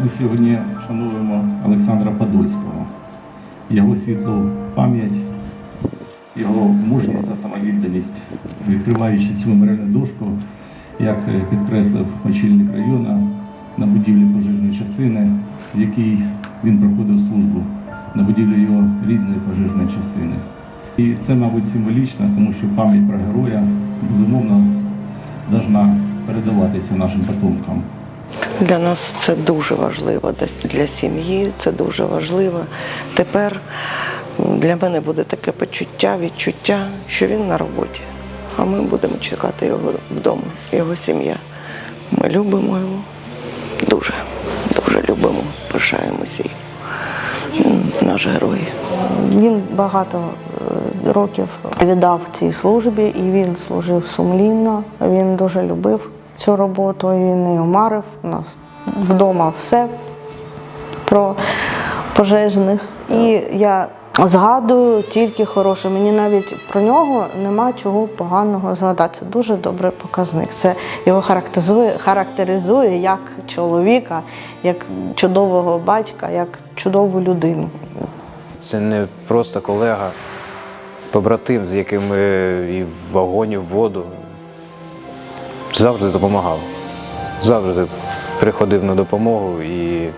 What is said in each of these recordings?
Ми сьогодні вшановуємо Олександра Подольського, його світлу пам'ять, його мужність та самовідданість, відкриваючи цю меморіальну дошку, як підкреслив очільник району на будівлі пожежної частини, в якій він проходив службу, на будівлі його рідної пожежної частини. І це, мабуть, символічно, тому що пам'ять про героя безумовно повинна передаватися нашим потомкам. Для нас це дуже важливо для сім'ї, це дуже важливо. Тепер для мене буде таке почуття, відчуття, що він на роботі, а ми будемо чекати його вдома, його сім'я. Ми любимо його дуже, дуже любимо, пишаємося. Він наш герой. Він багато е, років віддав цій службі, і він служив сумлінно. Він дуже любив цю роботу. і Він нею марив. У нас вдома все про пожежних. І я згадую тільки хороше. Мені навіть про нього нема чого поганого згадати. Це дуже добрий показник. Це його характеризує, характеризує як чоловіка, як чудового батька, як чудову людину. Це не просто колега, побратим, з яким і в вагоні, в воду. Завжди допомагав. Завжди приходив на допомогу і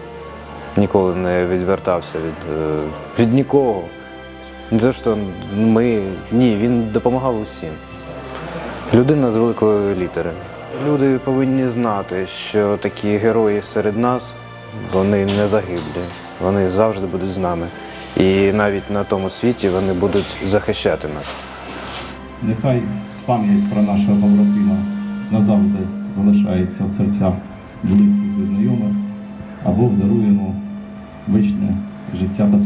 ніколи не відвертався від, е, від нікого. Не те, що ми. Ні, він допомагав усім. Людина з великої літери. Люди повинні знати, що такі герої серед нас, вони не загиблі, вони завжди будуть з нами. І навіть на тому світі вони будуть захищати нас. Нехай пам'ять про нашого побратима залишається в серцях близьких і знайомих, а Бог дарує йому вічне життя без